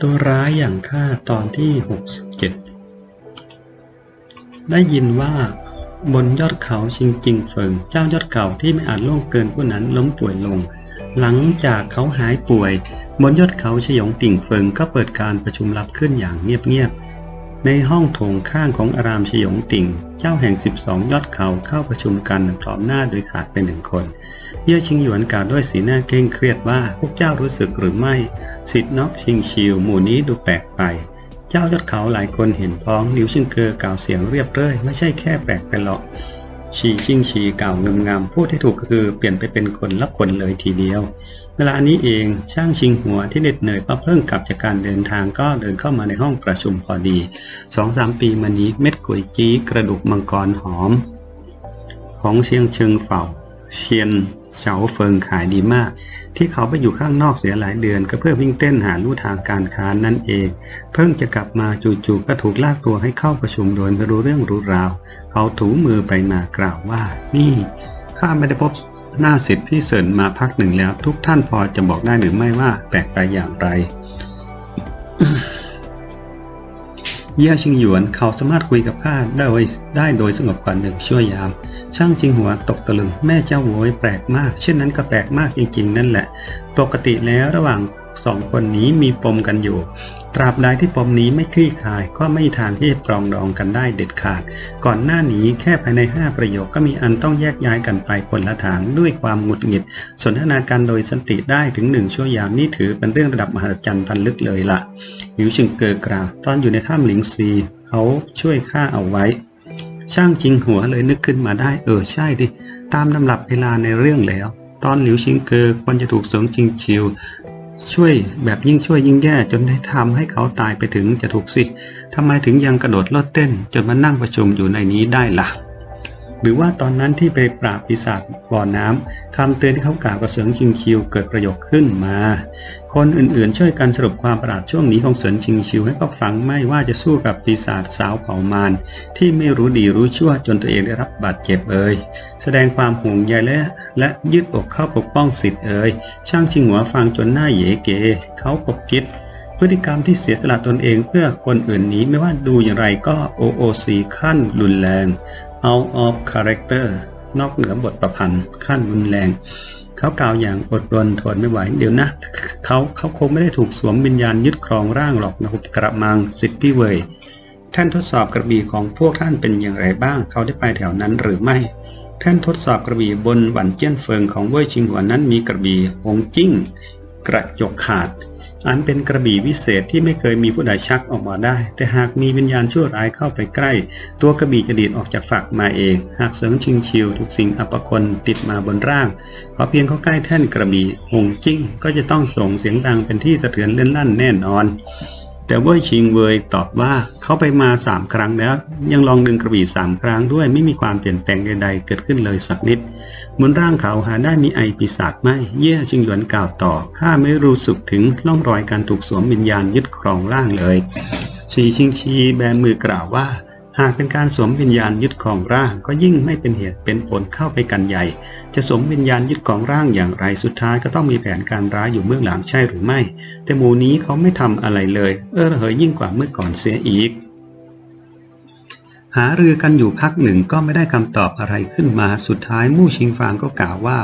ตัวร้ายอย่างข้าตอนที่ 67 ได้ยินว่า บนยอดเขาชิงจิงเฟิง เจ้ายอดเขาที่ไม่อาจล่วงเกินผู้นั้นล้มป่วยลง หลังจากเขาหายป่วย บนยอดเขาชยงติ่งเฟิงก็เปิดการประชุมลับขึ้นอย่างเงียบๆ ในห้องโถงข้างของอารามชยงติ่ง เจ้าแห่ง 12 ยอดเขาเข้าประชุมกันพร้อมหน้าโดยขาดไปหนึ่งคน เย่ชิงหยวนกล่าวด้วยสีหน้าเคร่งเครียดว่าพวกเจ้ารู้สึกหรือไม่ สิทธิ์นอกชิงชิวหมู่นี้ดูแปลกไป เจ้ายอดเขาหลายคนเห็นพ้องหลิวชิงเกอกล่าวเสียงเรียบเร่ยไม่ใช่แค่แปลกไปหรอกชีชิงชีกล่าวงามงามๆพูดให้ถูกก็คือเปลี่ยนไปเป็นคนละคนเลยทีเดียว เวลานี้เองช่างชิงหัวที่เหน็ดเหนื่อยเพราะเพิ่งกลับจากการเดินทางก็เดินเข้ามาในห้องประชุมพอดีสองสามปีมานี้เม็ดก๋วยจี้กระดูกมังกรหอม ของเชียงเชิงเฝ่า เชียนเฉาเฟิงขายดีมาก ที่เขาไปอยู่ข้างนอกเสียหลายเดือน ก็เพื่อวิ่งเต้นหาลู่ทางการค้านั่นเอง เพิ่งจะกลับมาจู่ๆก็ถูกลากตัวให้เข้าประชุมโดยไม่รู้เรื่องรู้ราว เขาถูมือไปมากล่าวว่า นี่ข้าไม่ได้พบ หน้าสิทธิ์พี่เสินมาพักหนึ่งแล้ว ทุกท่านพอจะบอกได้หรือไม่ว่าแปลกไปอย่างไร เย่าชิงหยวนเขาสามารถคุยกับข้าได้ได้โดยสงบกว่าหนึ่งชั่วยาม ช่างชิงหัวตกตะลึงแม่เจ้าโวยแปลกมาก เช่นนั้นก็แปลกมากจริงๆ นั่นแหละ ปกติแล้วระหว่างสองคนนี้มีปมกันอยู่ ตราบใดที่ปมนี้ไม่คลี่คลายก็ไม่มีทางที่จะปรองดองกันได้เด็ดขาด ก่อนหน้านี้แค่ภายใน 5 ประโยคก็มีอันต้องแยกย้ายกันไปคนละทางด้วยความหงุดหงิด สนทนาการโดยสันติได้ถึงหนึ่งชั่วยามนี่ถือเป็นเรื่องระดับมหัศจรรย์พันลึกเลยล่ะหลิวชิงเกอกล่าวตอนอยู่ในถ้ำหลิงซีเขาช่วยข้าเอาไว้ ช่างจริงหัวเลยนึกขึ้นมาได้เออใช่ดิตามลำดับเวลาในเรื่องแล้ว ตอนหลิวชิงเกอควรจะถูกเสริงจิงชิว ช่วยแบบยิ่งช่วยยิ่งแย่จนได้ทำให้เขาตายไปถึงจะถูกสิทำไมถึงยังกระโดดโลดเต้น จนมานั่งประชุมอยู่ในนี้ได้ล่ะ หรือว่าตอนนั้นที่ไปปราบปีศาจบ่อน้ำคำเตือนที่เขากล่าวกับเสริงชิงชิวเกิดประโยชน์ขึ้นมา คนอื่นๆ ช่วยกันสรุปความประหลาดช่วงนี้ของเสินชิงชิวให้เขาฟังไม่ว่าจะสู้กับปีศาจสาวเผ่ามารที่ไม่รู้ดีรู้ชั่วจนตัวเองได้รับบาดเจ็บเอ่ยแสดงความห่วงใยและและยืดอกเข้าปกป้องสิทธิ์เอ่ยช่างชิงหัวฟังจนหน้าเหยเกเขาขบคิดพฤติกรรมที่เสียสละตนเองเพื่อคนอื่นนี้ไม่ว่าดูอย่างไรก็ OOC ขั้นรุนแรง out of character นอกเหนือบทประพันธ์ขั้นรุนแรง เขากล่าวอย่างอดรนทนไม่ไหว เดี๋ยวนะ เขาเขาคงไม่ได้ถูกสวมวิญญาณยึดครองร่างหรอกนะครับกระมังสิทธิเวยท่านทดสอบกระบี่ของพวกท่านเป็นอย่างไรบ้าง เขาได้ไปแถวนั้นหรือไม่ ท่านทดสอบกระบี่บนหวันเจี้ยนเฟิงของเว่ยชิงหัวนนั้นมีกระบี่หงจิ้ง กระจกขาด อันเป็นกระบี่วิเศษที่ไม่เคยมีผู้ใดชักออกมาได้ แต่หากมีวิญญาณชั่วร้ายเข้าไปใกล้ ตัวกระบี่จะดีดออกจากฝักมาเอง หากเสริงชิงชิวทุกสิ่งอัปคนติดมาบนร่างพอเพียงเข้าใกล้แท่นกระบี่หงจิ้งก็จะต้องส่งเสียงดังเป็นที่สะเทือนเล่นลั่นแน่นอน แต่เว่ยชิงเวยตอบว่าเขาไปมาสามครั้งแล้ว ยังลองดึงกระบี่สามครั้งด้วยไม่มีความเปลี่ยนแปลงใดๆ เกิดขึ้นเลยสักนิด บนร่างเขาหาได้มีไอปีศาจไหมเย่ชิงหยวนกล่าวต่อข้าไม่รู้สึกถึงล่องรอยการถูกสวมวิญญาณยึดครองร่างเลยชีชิงชีแบมือกล่าวว่า หากเป็นการสวมวิญญาณยึดครองร่างก็ยิ่งไม่เป็นเหตุเป็นผลเข้าไปกันใหญ่ จะสวมวิญญาณยึดครองร่างอย่างไรสุดท้ายก็ต้องมีแผนการร้ายอยู่เบื้องหลังใช่หรือไม่ แต่หมู่นี้เขาไม่ทำอะไรเลย เออเหยยิ่งกว่าเมื่อก่อนเสียอีก หารือกันอยู่พักหนึ่งก็ไม่ได้คำตอบอะไรขึ้นมาสุดท้ายมู่ชิงฟางก็กล่าวว่า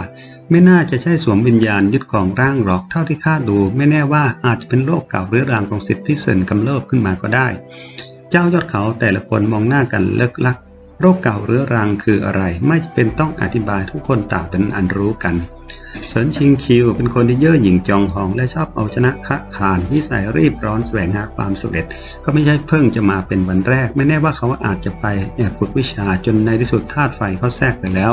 ไม่น่าจะใช่สวมวิญญาณยึดของร่างหรอกเท่าที่ข้าดู ไม่แน่ว่าอาจจะเป็นโรคเก่าเรื้อรังของสิทธิพิเศษกำเริบขึ้นมาก็ได้ เจ้ายอดเขาแต่ละคนมองหน้ากันเลิกลัก โรคเก่าเรื้อรังคืออะไร ไม่จำเป็นต้องอธิบายทุกคนต่างเป็นอันรู้กันเฉินชิงคิวเป็นคนที่เย่อหยิ่งจองหองและชอบเอาชนะคะขานนิสัยรีบร้อนแสวงหาความสำเร็จ ก็ไม่ใช่เพิ่งจะมาเป็นวันแรก ไม่แน่ว่าเขาอาจจะไปแอบฝึกวิชาจนในที่สุดธาตุไฟเขาแทรกไปแล้ว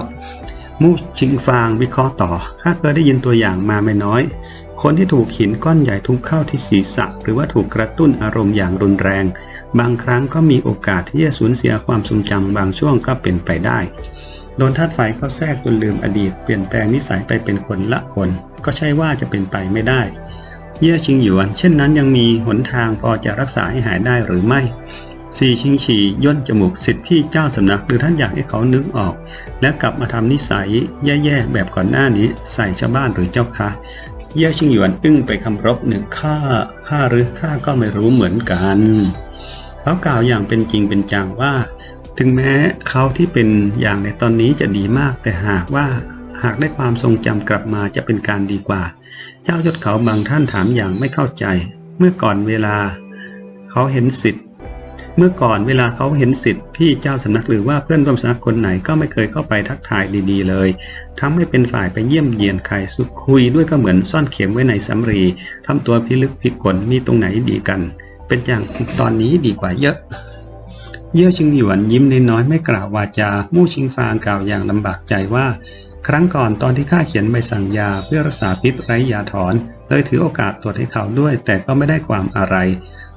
มู่ชิงฟางวิเคราะห์ต่อข้าเคยได้ยินตัวอย่างมาไม่น้อย คนที่ถูกหินก้อนใหญ่ทุบเข้าที่ศีรษะ หรือว่าถูกกระตุ้นอารมณ์อย่างรุนแรง บางครั้งก็มีโอกาสที่จะสูญเสียความทรงจำบางช่วงก็เป็นไปได้ โดนธาตุไฟเข้าแทรกจนลืมอดีต เปลี่ยนแปลงนิสัยไปเป็นคนละคน ก็ใช่ว่าจะเป็นไปไม่ได้ เย่ชิงหยวน เช่นนั้นยังมีหนทางพอจะรักษาให้หายได้หรือไม่ซีชิงฉีย่นจมูกสิทธิพี่เจ้าสำนักหรือท่านอยากให้เขานึกออก และกลับมาทำนิสัยแย่ๆแบบก่อนหน้านี้ใส่ชาวบ้านหรือเจ้าคะ เย่ยชิงหยวนอึ้งไปคำรบหนึ่งข้าข้าหรือข้าก็ไม่รู้เหมือนกัน เขากล่าวอย่างเป็นจริงเป็นจังว่า ถึงแม้เขาที่เป็นอย่างในตอนนี้จะดีมากแต่หากว่าหากได้ความทรงจำกลับมาจะเป็นการดีกว่า เจ้ายศเขาบางท่านถามอย่างไม่เข้าใจ เมื่อก่อนเวลา เขาเห็นสิทธิ์ เมื่อก่อนเวลาเขาเห็นสิทธิ์พี่เจ้าสำนักหรือว่าเพื่อนร่วมสำนักคนไหนก็ไม่เคยเข้าไปทักทายดีๆเลยทำให้เป็นฝ่ายไปเยี่ยมเยียนใครสุขคุยด้วยก็เหมือนซ่อนเข็มไว้ในสำรีทำตัวพิลึกพิกลมีตรงไหนดีกัน เป็นอย่างตอนนี้ดีกว่าเยอะ เย่อชิงหยวนยิ้มนน้อยไม่กล่าววาจา มู่ชิงฟางกล่าวอย่างลำบากใจว่า ครั้งก่อนตอนที่ข้าเขียนใบสั่งยาเพื่อรักษาพิษไร้ยาถอน เลยถือโอกาสตรวจให้เขาด้วยแต่ก็ไม่ได้ความอะไร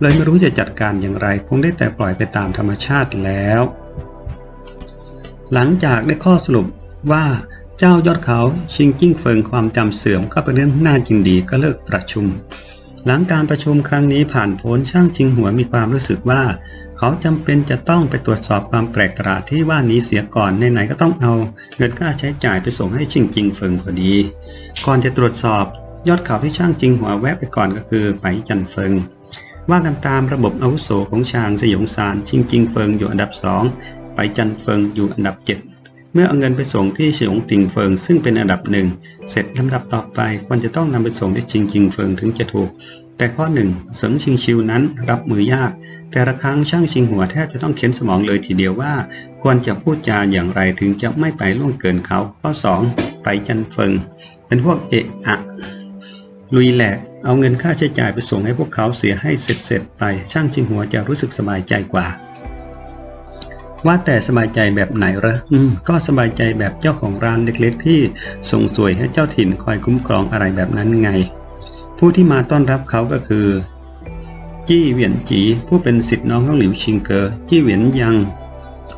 เลยไม่รู้จะจัดการอย่างไร คงได้แต่ปล่อยไปตามธรรมชาติแล้ว หลังจากได้ข้อสรุปว่าเจ้ายอดเขาชิงจิ้งเฟิงความจำเสื่อมก็เป็นเรื่องน่าจินดีก็เลิกประชุม หลังการประชุมครั้งนี้ผ่านพ้นช่างชิงหัวมีความรู้สึกว่า เขาจำเป็นจะต้องไปตรวจสอบความแปลกประหลาดที่ว่านี้เสียก่อนไหนๆก็ต้องเอาเงินค่าใช้จ่ายไปส่งให้ชิงจิงเฟิงพอดี ก่อนจะตรวจสอบยอดเขาที่ช่างจิงหัวแวะไปก่อนก็คือไปจันเฟิง ว่ากันตามระบบอาวุโสของชางสยองซานชิงจิงเฟิงอยู่อันดับสองไปจันเฟิงอยู่อันดับเจ็ดเมื่อเอาเงินไปส่งที่เฉียงติงเฟิงซึ่งเป็นอันดับหนึ่งเสร็จลำดับต่อไปควรจะต้องนำไปส่งที่ชิงจิงเฟิงถึงจะถูก แต่ข้อหนึ่งเสริงชิงชิวนั้นรับมือยาก แต่ละครั้งช่างชิงหัวแทบจะต้องเข็นสมองเลยทีเดียวว่า ควรจะพูดจาอย่างไรถึงจะไม่ไปล่วงเกินเขา ข้อสองไปจันเฟิง เป็นพวกเอะอะลุยแหลก เอาเงินค่าใช้จ่ายไปส่งให้พวกเขาเสียให้เสร็จเสร็จๆไปช่างชิงหัวจะรู้สึกสบายใจกว่า ว่าแต่สบายใจแบบไหนเหรออืม ก็สบายใจแบบเจ้าของร้านเล็กๆ ที่ส่งสวยให้เจ้าถิ่นคอยคุ้มครองอะไรแบบนั้นไง ผู้ที่มาต้อนรับเขาก็คือ จี้เหวียนจีผู้เป็นสิทธิ์น้องของหลิวชิงเกอจี้เหวียนยัง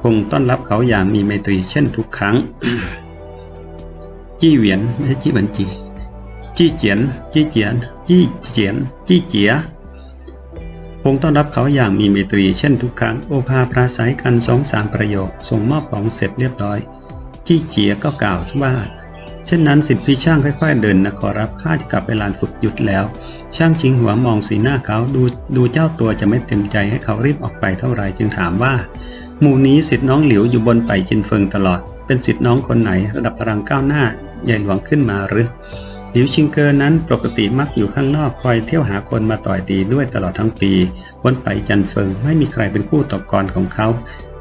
คงต้อนรับเขาอย่างมีไมตรีเช่นทุกครั้ง จี้เหวียนไม่ใช่จี้เหวียนจี จี้เจียน จี้เจียน จี้เจียน จี้เจียคงต้อนรับเขาอย่างมีเมตรี เช่นทุกครั้ง โอภาปราศัยกันสองสามประโยค ส่งมอบของเสร็จเรียบร้อย จี้เจียก็กล่าวว่า เช่นนั้นสิทธิพี่ช่างค่อยๆเดินนะขอรับข้าจะกลับไปลานฝึกหยุดแล้ว ช่างจิงหัวมองสีหน้าเขาดูดูเจ้าตัวจะไม่เต็มใจให้เขารีบออกไปเท่าไรจึงถามว่าหมู่นี้สิทธิน้องหลิวอยู่บนไปจินเฟิงตลอด เป็นสิทธิน้องคนไหนระดับพลังก้าวหน้าใหญ่หลวงขึ้นมาหรือ หลิวชิงเกอร์นั้นปกติมักอยู่ข้างนอกคอยเที่ยวหาคนมาต่อยตีด้วยตลอดทั้งปีบนไปจันเฟิงไม่มีใครเป็นคู่ต่อกรของเขา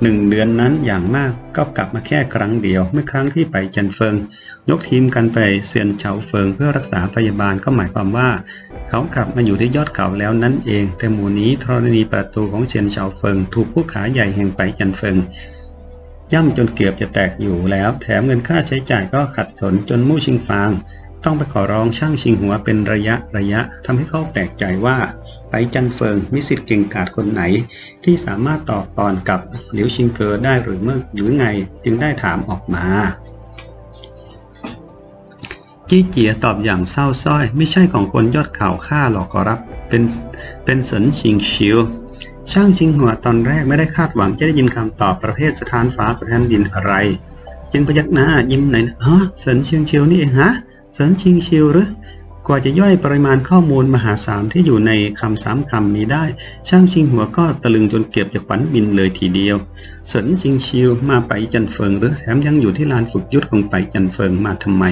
หนึ่งเดือนนั้นอย่างมากก็กลับมาแค่ครั้งเดียว เมื่อครั้งที่ไปจันเฟิง ยกทีมกันไปเซียนเฉาเฟิงเพื่อรักษาพยาบาลก็หมายความว่า เขากลับมาอยู่ที่ยอดเขาแล้วนั่นเอง แต่หมู่นี้ธรณีประตูของเซียนเฉาเฟิง ถูกผู้ขาใหญ่แห่งไปจันเฟิงย่ำจนเกือบจะแตกอยู่แล้ว แถมเงินค่าใช้จ่ายก็ขัดสนจนมู่ชิงฟาง ต้องไปขอร้องช่างชิงหัวเป็นระยะระยะทำให้เขาแปลกใจว่า ไปจันเฟิงมิสิทธิ์เก่งกาจคนไหน ที่สามารถต่อกรกับหลิวชิงเกอได้หรือเมื่อหรือไงจึงได้ถามออกมาจี้เจียตอบอย่างเศร้าสร้อย ไม่ใช่ของคนยอดเขาวข้าหรอกขอรับ เป็นเป็นสนชิงชิว ช่างชิงหัวตอนแรกไม่ได้คาดหวังจะได้ยินคำตอบประเภทสถานฟ้าสถานดินอะไร จึงพยักหน้ายิ้มหน่อยฮะเสนชิงชิวนี่เองฮะ สินชิงชิวหรือกว่าจะย่อยปริมาณข้อมูลมหาศาลที่อยู่ในคำสามคำนี้ได้ ช่างชิงหัวก็ตะลึงจนเก็บจะขวัญบินเลยทีเดียวเสินชิงชิวมาไปจันเฟิงหรือแถมยังอยู่ที่ลานฝึกยุทธของไปจันเฟิงมาทำไม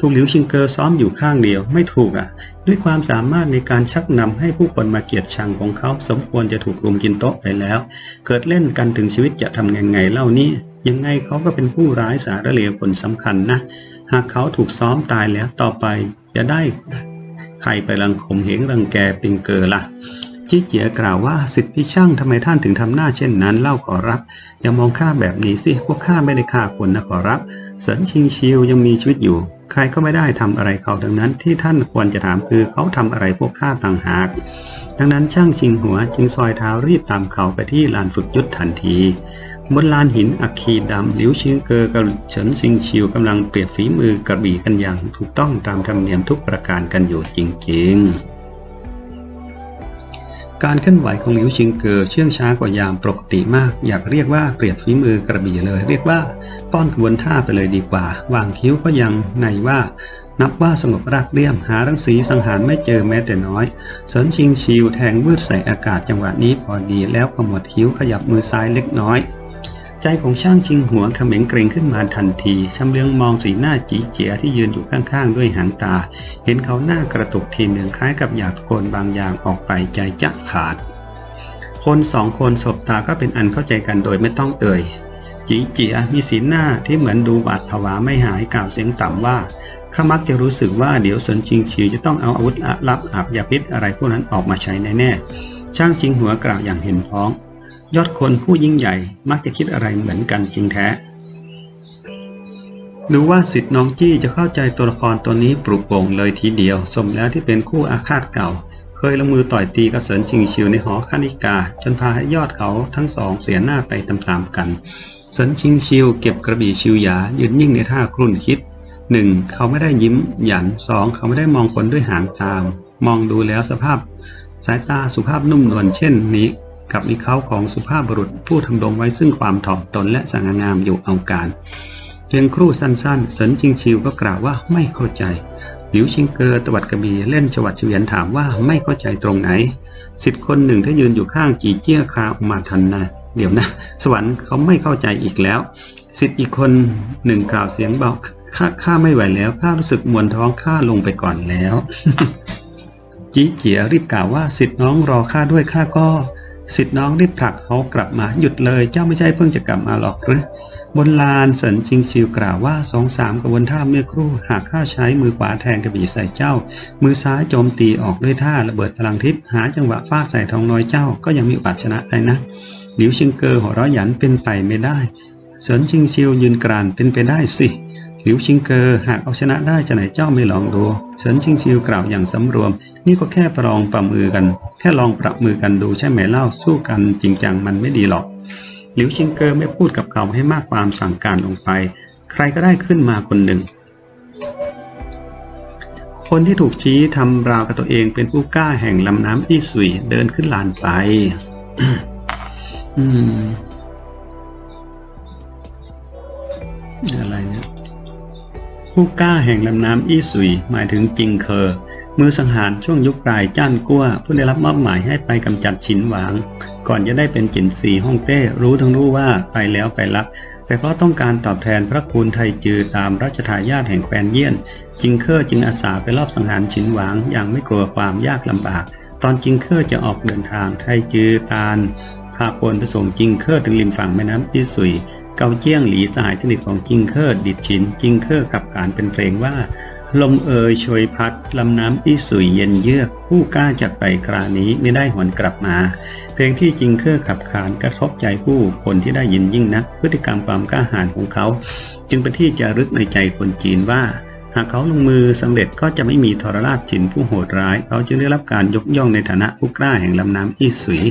ถูกหลิวชิงเกอซ้อมอยู่ข้างเดียวไม่ถูกอะ ด้วยความสามารถในการชักนำให้ผู้คนมาเกลียดชังของเขาสมควรจะถูกรุมกินโต๊ะไปแล้ว เกิดเล่นกันถึงชีวิตจะทำยังไงเล่านี่ยังไงเขาก็เป็นผู้ร้ายสารเลวคนสำคัญนะ หากเขาถูกซ้อมตายแล้วต่อไปจะได้ใครไปรังขมเหงรังแกปิงเกอล่ะจี้เจียกล่าวว่าสิทธิพี่ช่างทำไมท่านถึงทำหน้าเช่นนั้นเล่าขอรับ อย่ามองข้าแบบนี้สิพวกข้าไม่ได้ฆ่าคนนะขอรับเสินชิงชิวยังมีชีวิตอยู่ ใครก็ไม่ได้ทำอะไรเขาดังนั้นที่ท่านควรจะถามคือเขาทำอะไรพวกข้าต่างหาก ดังนั้นช่างชิงหัวจึงซอยเท้ารีบตามเขาไปที่ลานฝึกยุทธทันที บนลานหินอัคคีดำหลิวชิงเกอกับเฉินซิงชิวกำลังเปรียบฝีมือกระบี่กันอย่างถูกต้องตามธรรมเนียมทุกประการกันอยู่จริง ๆ การเคลื่อนไหวของหลิวชิงเกอเชื่องช้ากว่ายามปกติมาก อยากเรียกว่าเปรียบฝีมือกระบี่เลย เรียกว่าป้อนขบวนท่าไปเลยดีกว่า วางคิ้วก็ยังในว่านับว่าสงบราบเรียมหารังสีสังหารไม่เจอแม้แต่น้อยเสรินชิงชิวแทงวืดใส่อากาศจังหวะนี้พอดีแล้วขมวดคิ้วขยับมือซ้ายเล็กน้อย ใจของช่างชิงหัวเขม็งเกรงขึ้นมาทันทีชำเลืองมองสีหน้าจีเจียที่ยืนอยู่ข้างๆ ด้วยหางตา เห็นเขาหน้ากระตุกทีหนึ่งคล้ายกับอยากตะโกนบางอย่างออกไปใจจะขาด คนสองคนสบตาก็เป็นอันเข้าใจกันโดยไม่ต้องเอ่ย จีเจียมีสีหน้าที่เหมือนดูบาดผวาไม่หายกล่าวเสียงต่ำว่าข้ามักจะรู้สึกว่าเดี๋ยวสนชิงชิวจะต้องเอาอาวุธลับอาบยาพิษอะไรพวกนั้นออกมาใช้แน่ๆช่างชิงหัวกล่าวอย่างเห็นพ้อง ยอดคนผู้ยิ่งใหญ่มักจะคิดอะไรเหมือนกันจริงแท้ หรือว่าสิทธิ์น้องจี้จะเข้าใจตัวละครตัวนี้ปลุกโป่งเลยทีเดียว สมแล้วที่เป็นคู่อาฆาตเก่า เคยลงมือต่อยตีกระเสินชิงชิวในหอคณิกา จนพาให้ยอดเขาทั้งสองเสียหน้าไปตามๆกันเสินชิงชิวเก็บกระบี่ชิวหยายืนนิ่งในท่าครุ่นคิดหนึ่งเขาไม่ได้ยิ้มหยันสองเขาไม่ได้มองคนด้วยหางตาม มองดูแล้วสภาพ สายตาสุภาพนุ่มนวลเช่นนี้ กับมีเขาของสุภาพบุรุษผู้ทำรงไว้ซึ่งความถ่อมตนและสง่างามอยู่เอาการเพียงครู่สั้นๆ สนจิงชิวก็กล่าวว่าไม่เข้าใจ หลิวชิงเกอตวัดกระบี่เล่นฉวัดเฉวียนถามว่าไม่เข้าใจตรงไหนสิทธิ์คนหนึ่งที่ยืนอยู่ข้างจีเจี้ยคาอมาทันนะเดี๋ยวนะ สวรรค์เขาไม่เข้าใจอีกแล้วสิทธิ์อีกคนหนึ่งกล่าวเสียงเบาข้าข้าไม่ไหวแล้วข้ารู้สึกมวนท้องข้าลงไปก่อนแล้วจีเจียรีบกล่าวว่าสิทธิ์น้องรอข้าด้วยข้าก็ สิทธิ์น้องรีบผลักเขากลับมาหยุดเลยเจ้าไม่ใช่เพิ่งจะกลับมาหรอกหรือบนลานเสินชิงชิวกล่าวว่าสองสามกระบวนท่าเมื่อครู่หากข้าใช้มือขวาแทงกระบี่ใส่เจ้า มือซ้ายโจมตีออกด้วยท่าระเบิดพลังทิพย์หาจังหวะฟาดใส่ทองน้อยเจ้าก็ยังมีโอกาสชนะได้นะหลิวชิงเกอหัวเราะหยันเป็นไปไม่ได้เสินชิงชิวยืนกรานเป็นไปได้สิ หลิวชิงเกอหากเอาชนะได้จะไหนเจ้าไม่ลองดูเฉินชิงชิวกล่าวอย่างสำรวม นี่ก็แค่ประลองประมือกัน แค่ลองปรับมือกันดูใช่ไหมเล่าสู้กันจริงจังมันไม่ดีหรอก หลิวชิงเกอไม่พูดกับเขาให้มากความสั่งการลงไป ใครก็ได้ขึ้นมาคนหนึ่ง คนที่ถูกชี้ทำราวกับตัวเองเป็นผู้กล้าแห่งลำน้ำอี้สุยเดินขึ้นลานไป อืม ผู้กล้าแห่งลำน้ำอี้สุยหมายถึงจิงเคอร์มือสังหารช่วงยุคปลายจ้านกั้ว ผู้ได้รับมอบหมายให้ไปกำจัดฉินหวาง ก่อนจะได้เป็นจินซีฮ่องเต้รู้ทั้งรู้ว่าไปแล้วไปรับ แต่เพราะต้องการตอบแทนพระคุณไทจือตามรัชทายาทแห่งแคว้นเยี่ยน จิงเคอร์จึงอาสาไปรอบสังหารฉินหวางอย่างไม่กลัวความยากลำบาก ตอนจิงเคอร์จะออกเดินทางไทจือตาลพาคนไปส่งจิงเคอร์ถึงริมฝั่งแม่น้ำอี้สุย เกาเจี้ยงหลีสหายสนิทของจิงเคอร์ดิดชิน จิงเคอร์ขับขานเป็นเพลงว่า ลมเอยโชยพัด ลำน้ำอีสุยเย็นเยือก ผู้กล้าจากไปครานี้ไม่ได้หวนกลับมา เพลงที่จิงเคอร์ขับขานกระทบใจผู้คนที่ได้ยินยิ่งนัก พฤติกรรมความกล้าหาญของเขา จึงเป็นที่จะรึกในใจคนจีนว่าหากเขาลงมือสำเร็จก็จะไม่มีทรราชจินผู้โหดร้าย เขาจึงได้รับการยกย่องในฐานะผู้กล้าแห่งลำน้ำอี้สุย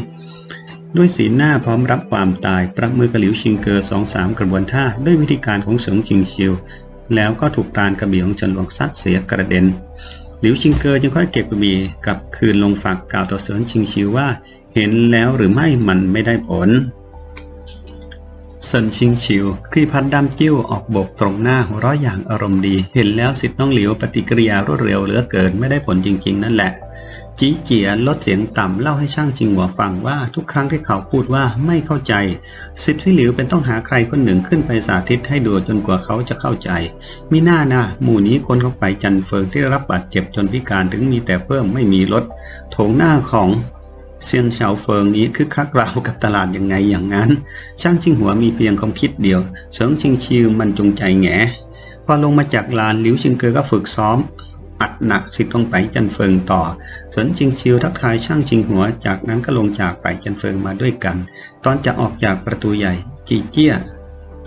ด้วยสีหน้าพร้อมรับความตายปรับมือกับหลิวชิงเกอสองสามกระบวนท่าด้วยวิธีการของเสริงชิงชิวแล้วก็ถูกปรานกระบี่ของเฉินหลวงซัดเสียกระเด็นหลิวชิงเกอจึงค่อยเก็บกระบี่กลับคืนลงฝักกล่าวต่อเสริงชิงชิวว่า เห็นแล้วหรือไม่มันไม่ได้ผลเซินชิงชิวคลี่พัดดำจิ้วออกบกตรงหน้าหัวเราะอย่างอารมณ์ดี เห็นแล้วสิทธิ์น้องหลิวปฏิกิริยารวดเร็วเหลือเกินไม่ได้ผลจริง ๆ นั่นแหละ จีเจียลดเสียงต่ำเล่าให้ช่างจิงหัวฟังว่าทุกครั้งที่เขาพูดว่าไม่เข้าใจสิทธิ์พี่หลิวเป็นต้องหาใครคนหนึ่งขึ้นไปสาธิตให้ดูจนกว่าเขาจะเข้าใจ มีหน้านะหมู่นี้คนเข้าไปจันเฟิงที่รับบาดเจ็บจนพิการถึงมีแต่เพิ่มไม่มีลดโถงหน้าของเซียนเฉาเฟิงนี้คือคักราวกับตลาดยังไงอย่างนั้น ช่างชิงหัวมีเพียงความคิดเดียวเฉิงชิงชิวมันจงใจแงพอลงมาจากลานหลิวชิงเกอก็ฝึกซ้อม อัดหนักสิทธิ์ลงไปจันเฟิงต่อ สนชิงชิวทักทายช่างชิงหัว จากนั้นก็ลงจากไปจันเฟิงมาด้วยกัน ตอนจะออกจากประตูใหญ่ จีเจี้ย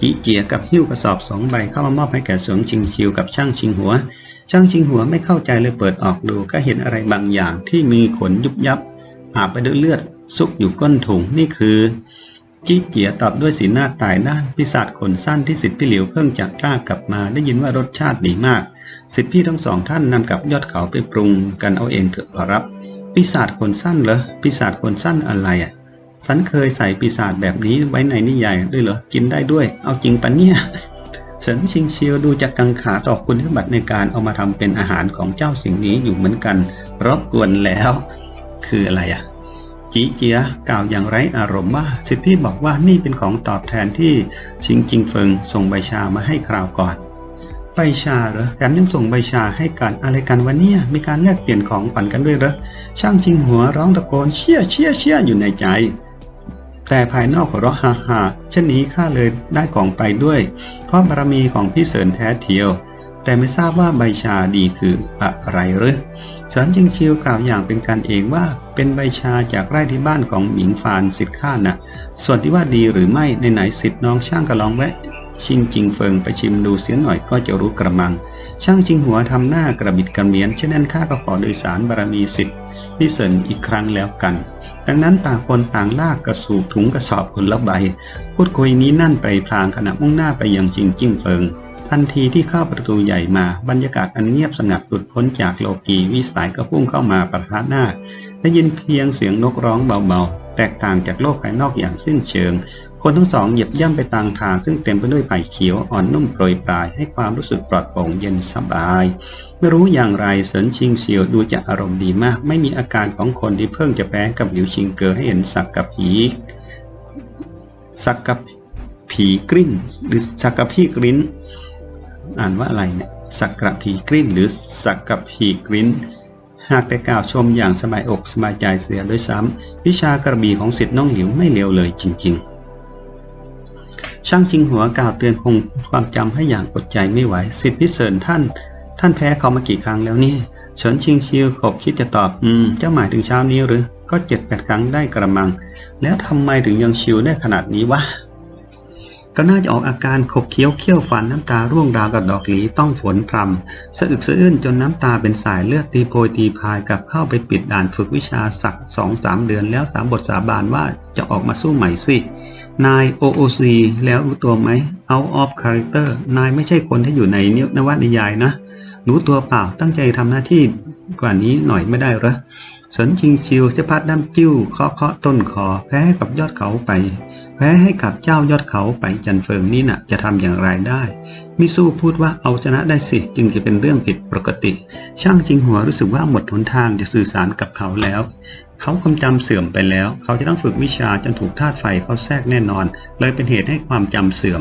จีเจียกับหิ้วกระสอบสองใบเข้ามามอบให้แก่สวงชิงชิวกับช่างชิงหัว ช่างชิงหัวไม่เข้าใจเลยเปิดออกดูก็เห็นอะไรบางอย่างที่มีขนยุบยับอาบไปด้วยเลือดซุกอยู่ก้นถุงนี่คือ จี้เจียตอบด้วยสีหน้าตายด้านพิศาจขนสั้นที่สิทธิพี่หลิวเพิ่งจากกล้ากลับมาได้ยินว่ารสชาติดีมาก สิทธิพี่ทั้งสองท่านนำกับยอดเขาไปปรุงกันเอาเองเถอะขอรับปีศาจขนสั้นเหรอปีศาจขนสั้นอะไรอะสันเคยใส่ปีศาจแบบนี้ไว้ในนิยายด้วยเหรอกินได้ด้วย เอาจริงปะเนี่ยเฉินชิงเชียวดูจากกังขาต่อคุณสมบัติในการเอามาทำเป็นอาหารของเจ้าสิ่งนี้อยู่เหมือนกันรบกวนแล้ว คืออะไรอะ จีเจียกล่าวอย่างไร้อารมณ์ว่าสิทธิพี่บอกว่านี่เป็นของตอบแทนที่ชิงจิงเฟิงส่งใบชามาให้คราวก่อน ใบชาเหรอแถมยังส่งใบชาให้กันอะไรกันวะเนี่ยมีการแลกเปลี่ยนของขวัญกันด้วยเหรอช่างจิงหัวร้องตะโกนเชี่ยเชี่ยเชี่ยอยู่ในใจ แต่ภายนอกหัวเราะฮ่าฮ่าเช่นนี้ข้าเลยได้ของไปด้วย เพราะบารมีของพี่เสริญแท้เทียว แต่ไม่ทราบว่าใบชาดีคืออะไรหรือฉินจิงชิวกล่าวอย่างเป็นการเองว่าเป็นใบชาจากไร่ที่บ้านของหมิงฟานสิทธิ์ข้าน่ะ ส่วนที่ว่าดีหรือไม่ในไหนสิทธิ์น้องช่างก็ลองแวะชิงจิงเฟิงไปชิมดูเสียหน่อยก็จะรู้กระมัง ช่างจิงหัวทำหน้ากระบิดกระเมียนเช่นนั้นข้าก็ขอโดยสารบารมีสิทธิ์พี่เสริญอีกครั้งแล้วกัน ดังนั้นต่างคนต่างลากกระสูบถุงกระสอบคนละใบ พูดคุยนี้นั่นไปพลางขณะมุ่งหน้าไปยังชิงจิ้งเฟิง ทันทีที่เข้าประตูใหญ่มาบรรยากาศอันเงียบสงัดหลุดพ้นจากโลกีวิสัยก็พุ่งเข้ามาประทะหน้าได้ยินเพียงเสียงนกร้องเบาๆ แตกต่างจากโลกภายนอกอย่างสิ้นเชิง คนทั้งสองเหยียบย่ำไปตามทาง ซึ่งเต็มไปด้วยไผ่เขียวอ่อนนุ่มโปรยปลาย ให้ความรู้สึกปลอดโปร่งเย็นสบาย ไม่รู้อย่างไรเสินชิงเซียวดูจะอารมณ์ดีมาก ไม่มีอาการของคนที่เพิ่งจะแพ้กับหลิวชิงเกอให้เห็นสักกับผีสักกับผีกริ้นหรือสักกับพี่กริ้น อ่านว่าอะไรเนี่ยสักกะผีกริ้นหรือสักกับผีกริ้น หากแต่กล่าวชมอย่างสบายอกสบายใจเสียด้วยซ้ำวิชากระบี่ของสิทธิ์น้องหลิวไม่เลวเลยจริง ๆ ช่างชิงหัวกล่าวเตือนคงความจำให้อย่างอดใจไม่ไหวสิทธิ์พิเศษท่าน ท่านแพ้เขามากี่ครั้งแล้วนี่เฉินชิงชิวขบคิดจะตอบอืมเจ้าหมายถึงเช้านี้หรือก็เจ็ดแปดครั้งได้กระมัง แล้วทำไมถึงยังชิวได้ขนาดนี้วะ ก็น่าจะออกอาการขบเคี้ยวเคี้ยวฟันน้ำตาร่วงราวกับดอกหลีต้องฝนพรำสะอึกสะอื้นจนน้ำตาเป็นสายเลือดตีโพยตีพายกับเข้าไปปิดด่านฝึกวิชาสักสองสามเดือนแล้วสามบทสาบานว่าจะออกมาสู้ใหม่สินาย OOC แล้วรู้ตัวไหม Out of Character นายไม่ใช่คนที่อยู่ในนวนิยายนะรู้ตัวเปล่าตั้งใจทำหน้าที่กว่านี้หน่อยไม่ได้หรอ สนชิงชิวจะพัดน้ำจิ้วเคาะเคาะต้นคอแพ้ให้กับยอดเขาไป แพ้ให้กับเจ้ายอดเขาไปจันเฟิงนี่น่ะจะทำอย่างไรได้ มิสู้พูดว่าเอาชนะได้สิจึงจะเป็นเรื่องผิดปกติ ช่างจิงหัวรู้สึกว่าหมดหนทางจะสื่อสารกับเขาแล้ว เขาความจำเสื่อมไปแล้ว เขาจะต้องฝึกวิชาจนถูกธาตุไฟเขาแทรกแน่นอน เลยเป็นเหตุให้ความจำเสื่อม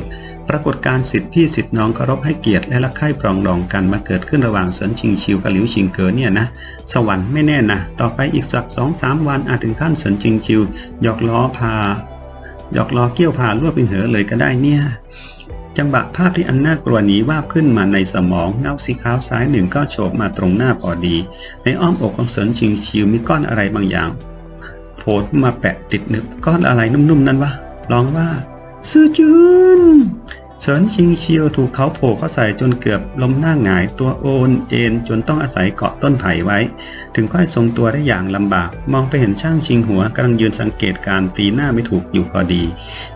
ปรากฏการสิทธิพี่สิทธิน้องเคารพให้เกียรติและรักใคร่ปรองดองกันมาเกิดขึ้นระหว่างเสินชิงชิวกับหลิวชิงเก๋อเนี่ยนะสวรรค์ไม่แน่นะต่อไปอีกสักสองสามวันอาจถึงขั้นเสินชิงชิวหยอกล้อพาหยอกล้อเกี้ยวพาลวดเป็นเหอเลยก็ได้เนี่ยจังหวะภาพที่อันน่ากลัวนี้วาบขึ้นมาในสมองเงาสีขาวซ้ายหนึ่งก็โฉบมาตรงหน้าพอดี ในอ้อมอกของเสินชิงชิวมีก้อนอะไรบางอย่างโผล่มาแปะติดนึบก้อนอะไรนุ่มๆ นั่นวะร้องว่าซื่อจุน เฉินชิงเชียวถูกเขาโผล่เข้าใส่จนเกือบล้มหน้าหงายตัวโอนเอ็นจนต้องอาศัยเกาะต้นไผ่ไว้ ถึงค่อยทรงตัวได้อย่างลำบาก มองไปเห็นช่างชิงหัวกำลังยืนสังเกตการตีหน้าไม่ถูกอยู่พอดี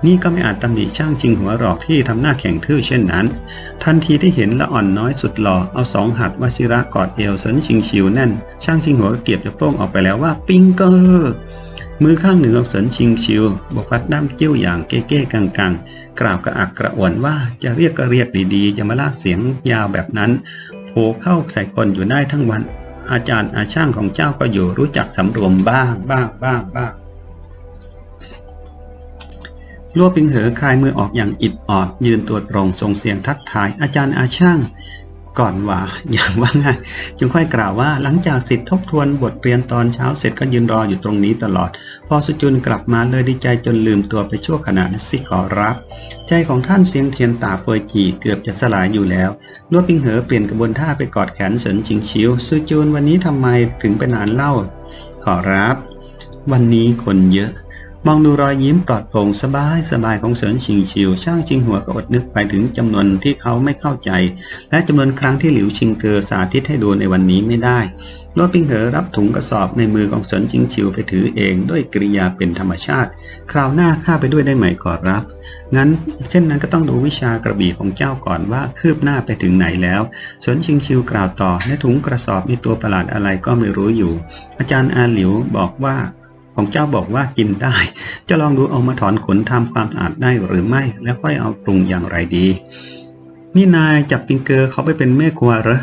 นี่ก็ไม่อาจตำหนิช่างชิงหัวหรอกที่ทำหน้าแข็งทื่อเช่นนั้น ทันทีที่เห็นละอ่อนน้อยสุดหล่อเอาสองหัดวชิระกอดเอวเสินชิงชิวแน่น ช่างชิงหัวก็เก็บจะโป้งออกไปแล้วว่าปิงเกอร์มือข้างหนึ่งของเสินชิงชิวบกพัดด้ามเจี้ยวอย่างเก้ๆกังๆ กล่าวกระอักกระอ่วนว่าจะเรียกก็เรียกดีๆอย่ามาลากเสียงยาวแบบนั้นโผเข้าใส่คนอยู่ได้ทั้งวัน อาจารย์อาช่างของเจ้าก็อยู่รู้จักสำรวมบ้างบ้างบ้างบ้างลัวปิงเหอคลายมือออกอย่างอิดออดยืนตัวตรงส่งเสียงทักทายอาจารย์อาช่าง ก่อนว่าอย่างว่าง่ายจึงค่อยกล่าวว่าหลังจากสิทธิ์ทบทวนบทเรียนตอนเช้าเสร็จก็ยืนรออยู่ตรงนี้ตลอด พอสุจุนกลับมาเลยดีใจจนลืมตัวไปชั่วขณะสิขอรับ ใจของท่านเสียงเทียนตาเฟยจีเกือบจะสลายอยู่แล้วลวดปิงเหอเปลี่ยนกระบวนท่าไปกอดแขนเสินชิงชิวสุจุนวันนี้ทำไมถึงไปนานเล่า ขอรับ วันนี้คนเยอะ มองดูรอยยิ้มปลอดโปร่งสบายสบายของเสินชิงชิว ช่างชิงหัวก็อดนึกไปถึงจำนวนที่เขาไม่เข้าใจ และจำนวนครั้งที่หลิวชิงเกอสาธิตให้ดูในวันนี้ไม่ได้โลปิงเหอรับถุงกระสอบในมือของเสินชิงชิวไปถือเองด้วยกริยาเป็นธรรมชาติ คราวหน้าข้าไปด้วยได้ไหมขอรับ งั้นเช่นนั้นก็ต้องดูวิชากระบี่ของเจ้าก่อนว่าคืบหน้าไปถึงไหนแล้วเสินชิงชิวกล่าวต่อในถุงกระสอบมีตัวประหลาดอะไรก็ไม่รู้อยู่ อาจารย์อาหลิวบอกว่า ของเจ้าบอกว่ากินได้ จะลองดูเอามาถอนขนทำความสะอาดได้หรือไม่ แล้วค่อยเอาปรุงอย่างไรดี นี่นายจับปิงเกอร์เขาไปเป็นแม่ครัวเหรอ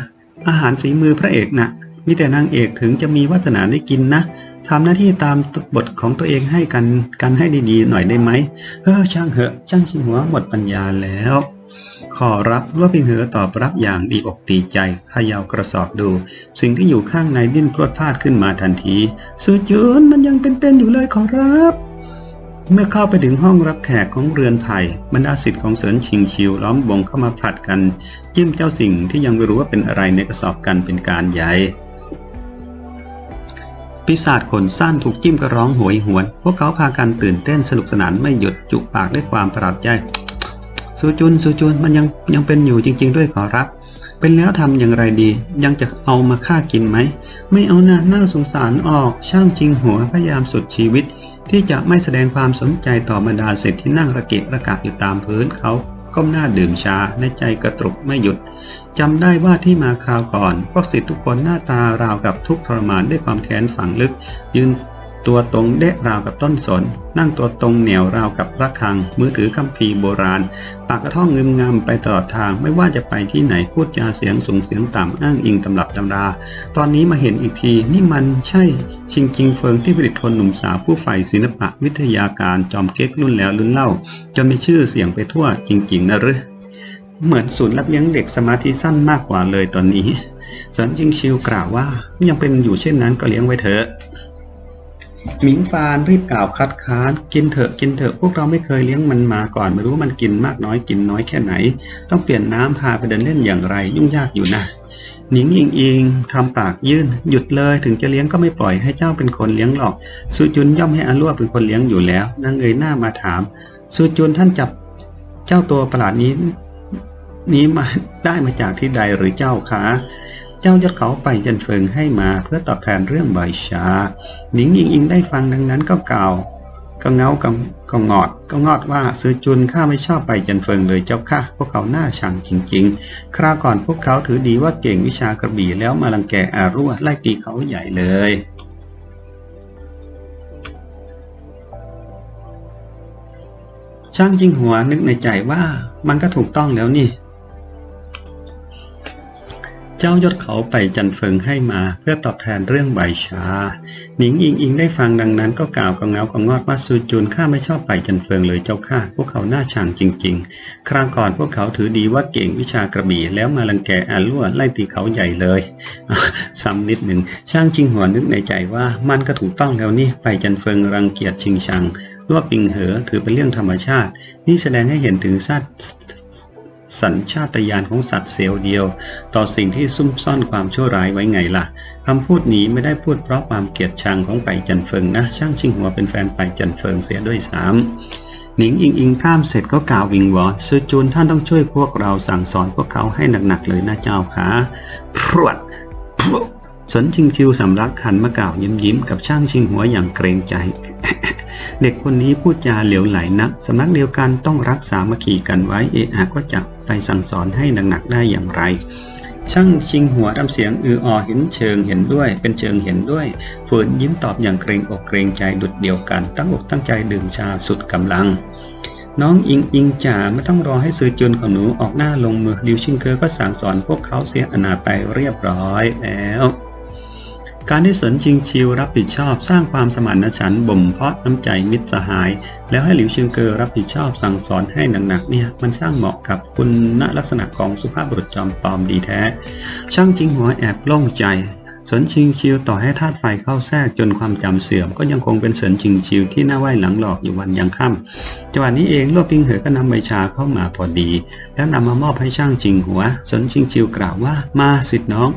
อาหารฝีมือพระเอกนะ่ะ มีแต่นางเอกถึงจะมีวาสนาได้กินนะทำหน้าที่ตามบทของตัวเองให้กันกันให้ดีๆ หน่อยได้ไหมเออช่างเหอะ ช่างชิงหัวหมดปัญญาแล้ว ขอรับว่าพิงเหอตอบรับอย่างดีอกดีใจเขย่ากระสอบดู สิ่งที่อยู่ข้างในดิ้นพรวดพลาดขึ้นมาทันทีสุจุนมันยังเป็นๆอยู่เลยขอรับ เมื่อเข้าไปถึงห้องรับแขกของเรือนไผ่บรรดาสิทธิ์ของเสริญชิงชิวล้อมวงเข้ามาผลัดกันจิ้มเจ้าสิ่งที่ยังไม่รู้ว่าเป็นอะไรในกระสอบกันเป็นการใหญ่ปีศาจขนสั้นถูกจิ้มกระร้องโหยหวน พวกเขาพากันตื่นเต้นสนุกสนานไม่หยุดจุกปากด้วยความประหลาดใจ สุจุนสุจุนมันยังยังเป็นอยู่จริง ๆ ด้วยขอรับ เป็นแล้วทำอย่างไรดี ยังจะเอามาฆ่ากินไหม ไม่เอาหน้าน่าสงสารออกช่างจริงหัวพยายามสุดชีวิต ที่จะไม่แสดงความสนใจต่อบรรดาเศรษฐที่นั่งระเกะระกะอยู่ตามพื้นเขาก้มหน้าดื่มชาในใจกระตุกไม่หยุดจำได้ว่าที่มาคราวก่อน พวกศิษย์ทุกคนหน้าตาราวกับทุกทรมานด้วยความแค้นฝังลึก ยืน ตัวตรงเดะราวกับต้นสน นั่งตัวตรงเหนียวราวกับระฆัง มือถือคัมภีร์โบราณ ปากกระท่องงึมงำไปตลอดทาง ไม่ว่าจะไปที่ไหนพูดจาเสียงสูงเสียงต่ำอ้างอิงตำรับตำรา ตอนนี้มาเห็นอีกที นี่มันใช่ ชิงจิงเฟิงที่ผลิตคนหนุ่มสาวผู้ใฝ่ศิลปะวิทยาการจอมเก๊กรุ่นแล้วรุ่นเล่า จนมีชื่อเสียงไปทั่วจริงๆนะหรือเหมือนศูนย์รับเลี้ยงเด็กสมาธิสั้นมากกว่าเลยตอนนี้สันจิงชิวกล่าวว่ายังเป็นอยู่เช่นนั้นก็เลี้ยงไว้เถอะ หมิงฟานรีบกล่าวคัดค้าน กินเถอะกินเถอะพวกเราไม่เคยเลี้ยงมันมาก่อนไม่รู้มันกินมากน้อยกินน้อยแค่ไหน ต้องเปลี่ยนน้ำพาไปเดินเล่นอย่างไรยุ่งยากอยู่นะหนิงอิงอิงทำปากยื่น หยุดเลยถึงจะเลี้ยงก็ไม่ปล่อยให้เจ้าเป็นคนเลี้ยงหรอกสุจุนย่อมให้อาลัวเป็นคนเลี้ยงอยู่แล้วนางเอ่ยหน้ามาถามสุจุนท่านจับเจ้าตัวประหลาดนี้ นี้มาได้มาจากที่ใดหรือเจ้าคะ จ้ายศเขาไปจันเฟิงให้มาเพื่อตอบแทนเรื่องใบชา หนิงอิงอิงได้ฟังดังนั้นก็กล่าวก็เงาก็ก็งอดก็งอดว่าซื้อจุนข้าไม่ชอบไปจันเฟิงเลยเจ้าค่ะ พวกเขาหน้าชังจริง ๆ คราวก่อนพวกเขาถือดีว่าเก่งวิชากระบี่แล้วมาลังแกอารั่วไล่ตีเขาใหญ่เลยช่างจิงหัวนึกในใจว่ามันก็ถูกต้องแล้วนี่ เจ้ายศเขาไปจันเฟิงให้มาเพื่อตอบแทนเรื่องใบชา หนิงอิงอิงได้ฟังดังนั้นก็กล่าวกับเงากับงอดว่าซูจุนข้าไม่ชอบไปจันเฟิงเลยเจ้าข้าพวกเขาหน้าช่างจริง ๆ คราวก่อนพวกเขาถือดีว่าเก่งวิชากระบี่แล้วมาลังแกอาลั่วไล่ตีเขาใหญ่เลย ซ้ำนิดหนึ่งช่างจิงหัวนึกในใจว่ามันก็ถูกต้องแล้วนี่ไปจันเฟิงรังเกียจชิงชังรวบปิงเหอถือเป็นเรื่องธรรมชาติ นี่แสดงให้เห็นถึงชาติ สัญชาตญาณของสัตว์เซลล์เดียว ต่อสิ่งที่ซุ่มซ่อนความชั่วร้ายไว้ไงล่ะคำพูดนี้ไม่ได้พูดเพราะความเกลียดชังของไปจันเฟิงนะ ช่างชิงหัวเป็นแฟนไปจันเฟิงเสียด้วยซ้ำหนิงอิงอิงพร่ำเสร็จก็กล่าววิงวอนซื้อจูนท่านต้องช่วยพวกเราสั่งสอนพวกเขาให้หนักๆเลยนะเจ้าค่ะพรวดพรวดสนชิงชิวสำลักขันมากล่าวยิ้มยิ้มกับช่างชิงหัวอย่างเกรงใจ เด็กคนนี้พูดจาเหลวไหลนักสำนักเดียวกันต้องรักษามาขี่กันไว้เอะอะก็จับ ไปสั่งสอนให้หนักๆได้อย่างไร ช่างชิงหัวทำเสียงอืออเห็นเชิงเห็นด้วย เป็นเชิงเห็นด้วยฝืนยิ้มตอบอย่างเกรงอกเกรงใจดุดเดียวกัน ตั้งอกตั้งใจดื่มชาสุดกำลังน้องอิงอิงจ๋าไม่ต้องรอให้ซื้อจุนของหนูออกหน้าลงมือดิวชิงเกอร์ก็สั่งสอนพวกเขาเสียอนาไปเรียบร้อยแล้ว การที่สนชิงชิวรับผิดชอบสร้างความสมานฉันท์บ่มเพาะน้ำใจมิตรสหาย แล้วให้หลิวเชิงเกอรับผิดชอบสั่งสอนให้หนักๆเนี่ยมันช่างเหมาะกับคุณลักษณะของสุภาพบุรุษจอมปลอมดีแท้ ช่างจิงหัวแอบโล่งใจสนชิงชิวต่อให้ธาตุไฟเข้าแทรกจนความจำเสื่อม ก็ยังคงเป็นสนชิงชิวที่น่าไหวหลังหลอกอยู่วันยังค่ำจังหวะนี้เองลวปิงเหอก็นำใบชาเข้ามาพอดี แล้วนำมามอบให้ช่างจิงหัว สนชิงชิวกล่าวว่ามาสิทธิ์น้อง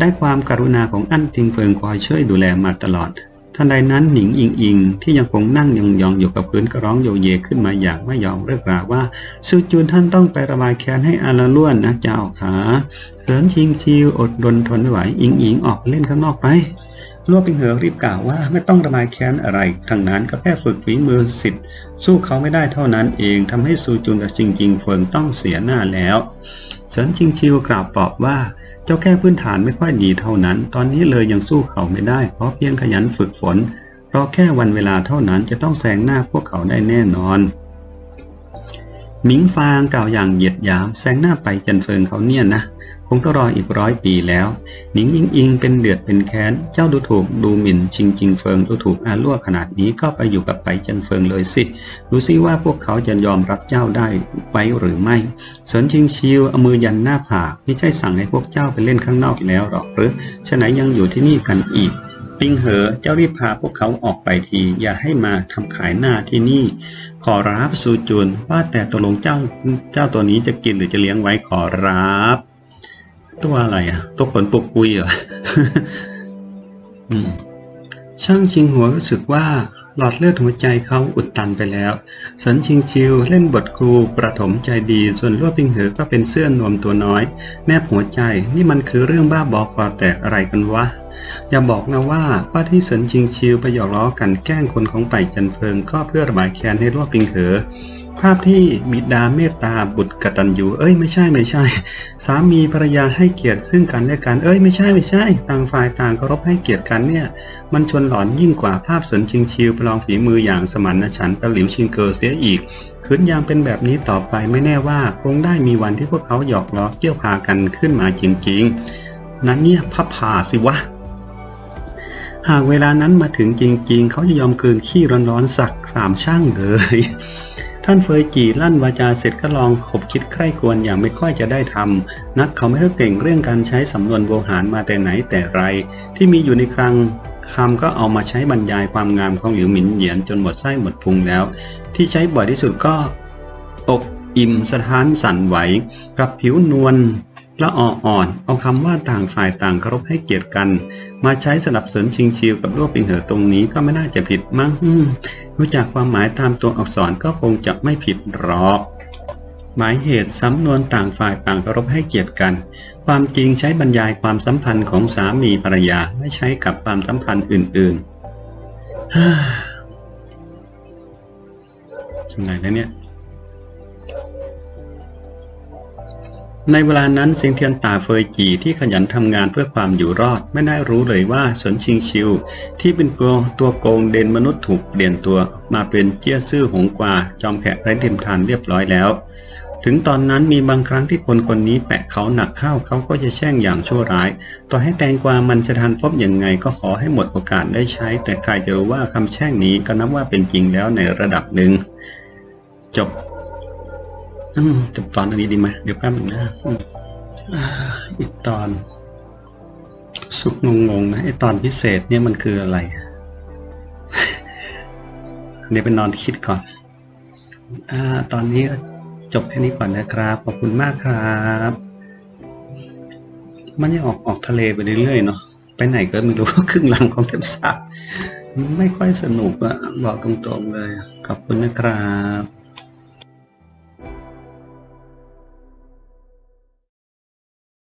ได้ความกรุณาของอั้นทิงเฟิงคอยช่วยดูแลมาตลอดทันใดนั้นหนิงอิงอิงที่ยังคงนั่งยองๆอยู่กับพื้นก็ร้องโยเยขึ้นมาอย่างไม่ยอมเลิกราว่าซูจูนท่านต้องไประบายแค้นให้อาละล้วนนะเจ้าขาเสริมชิงชิวอดดนทนไม่ไหวอิงอิงออกเล่นข้างนอกไป ลวปิงเหอรีบกล่าวว่าไม่ต้องระบายแค้นอะไรทั้งนั้นก็แค่ฝึกฝีมือสิทธิ์สู้เขาไม่ได้เท่านั้นเองทำให้ซูจูนกับชิงจิงเฟิงต้องเสียหน้าแล้วเสริมชิงชิวกล่าวปลอบว่าเจ้าแค่พื้นฐานไม่ค่อยดีเท่านั้น ตอนนี้เลยยังสู้เขาไม่ได้ เพราะเพียงขยันฝึกฝน เพราะแค่วันเวลาเท่านั้นจะต้องแซงหน้าพวกเขาได้แน่นอน หมิงฟางกล่าวอย่างเหยียดหยามแซงหน้าไปจันเฟิงเขาเนี่ยนะ คงต้องรออีกร้อยปีแล้วหนิงอิงอิงเป็นเดือดเป็นแค้น เจ้าดูถูกดูหมิ่นชิงจิงเฟิงดูถูกอาลั่วขนาดนี้ก็ไปอยู่กับไปจันเฟิงเลยสิ ดูซิว่าพวกเขาจะยอมรับเจ้าได้ไว้หรือไม่สนชิงชิวเอามือยันหน้าผากไม่ใช่สั่งให้พวกเจ้าไปเล่นข้างนอกแล้วหรอกหรือฉะไหนยังอยู่ที่นี่กันอีก ปิงเหอเจ้ารีบพาพวกเขาออกไปที อย่าให้มาทำขายหน้าที่นี่ ขอรับสูจุนว่าแต่ตกลงเจ้าเจ้าตัวนี้จะกินหรือจะเลี้ยงไว้ขอรับ ตัวอะไรอะ ตัวขนปุกปุยเหรอช่างชิงหัวรู้สึกว่า หลอดเลือดหัวใจเขาอุดตันไปแล้ว สันชิงชิวเล่นบทครูประถมใจดี ส่วนลวดปิงเหอก็เป็นเสื้อนวมตัวน้อย แนบหัวใจนี่มันคือเรื่องบ้าบอคอแตกอะไรกันวะ อย่าบอกนะว่าว่าที่สันชิงชิวไปหยอกล้อกันแกล้งคนของไปจันเพิงก็เพื่อระบายแค้นให้ลวดปิงเหอ ภาพที่บิดาเมตตาบุตรกตัญญูเอ้ยไม่ใช่ไม่ใช่ สามีภรรยาให้เกียรติซึ่งกันและกันเอ้ยไม่ใช่ไม่ใช่ ต่างฝ่ายต่างเคารพให้เกียรติกันเนี่ย มันชวนหลอนยิ่งกว่าภาพสนชิงชิวประลองฝีมืออย่างสมานฉันท์กับหลิวชิงเกอเสียอีกคืนยามเป็นแบบนี้ต่อไปไม่แน่ว่าคงได้มีวันที่พวกเขาหยอกล้อเกี่ยวพากันขึ้นมาจริงๆ นั้นเนี่ยพับผ่าสิวะหากเวลานั้นมาถึงจริงๆ เขาจะยอมกลืนขี้ร้อนๆสักสามช่างเลย ท่านเฟยจีลั่นวาจาเสร็จก็ลองขบคิดใคร่ควรอย่างไม่ค่อยจะได้ทำนักเขาไม่ค่อยเก่งเรื่องการใช้สำนวนโวหารมาแต่ไหนแต่ไร ที่มีอยู่ในคลังคำก็เอามาใช้บรรยายความงามของหลิวหมินเหยียนจนหมดไส้หมดพุงแล้ว ที่ใช้บ่อยที่สุดก็ อกอิ่มสถานสั่นไหว กับผิวนวล ละอ่ออ่อนเอาคำว่าต่างฝ่ายต่างเคารพให้เกียรติกัน มาใช้สลับสริมชิงชิวกับรวบปิงเหอตรงนี้ก็ไม่น่าจะผิดมั้งรู้จักความหมายตามตัวอักษรก็คงจะไม่ผิดหรอกหมายเหตุสำนวนต่างฝ่ายต่างเคารพให้เกียรติกัน ความจริงใช้บรรยายความสัมพันธ์ของสามีภรรยาไม่ใช้กับความสัมพันธ์อื่นๆฮ่ายังไงแล้วเนี่ย ในเวลานั้นเซียงเทียนตาเฟยจีที่ขยันทำงานเพื่อความอยู่รอด ไม่ได้รู้เลยว่าสนชิงชิว ที่เป็นโกตัวโกงเดนมนุษย์ถูกเปลี่ยนตัวมาเป็นเจี้ยซื่อหงกวาจอมแขกไร้เทียมทานเรียบร้อยแล้ว ถึงตอนนั้นมีบางครั้งที่คนคนนี้แปะเขาหนักเข้าเขาก็จะแช่งอย่างชั่วร้าย ต่อให้แตงกวามันจะทันพบอย่างไงก็ขอให้หมดโอกาสได้ใช้ แต่ใครจะรู้ว่าคำแช่งนี้ก็นับว่าเป็นจริงแล้วในระดับหนึ่งจบ จบตอนอันนี้ดีไหมเดี๋ยวแป๊บนึงนะอีกตอน สุกงงๆนะไอตอนพิเศษเนี่ยมันคืออะไร เดี๋ยวไปนอนคิดก่อนอตอนนี้จบแค่นี้ก่อนนะครับ ขอบคุณมากครับ มันยังออกออกทะเลไปเรื่อยๆเนาะไปไหนก็ไม่รู้ครึ่งหลังของเทปสามไม่ค่อยสนุกอะบอกตรงๆเลย ขอบคุณนะครับ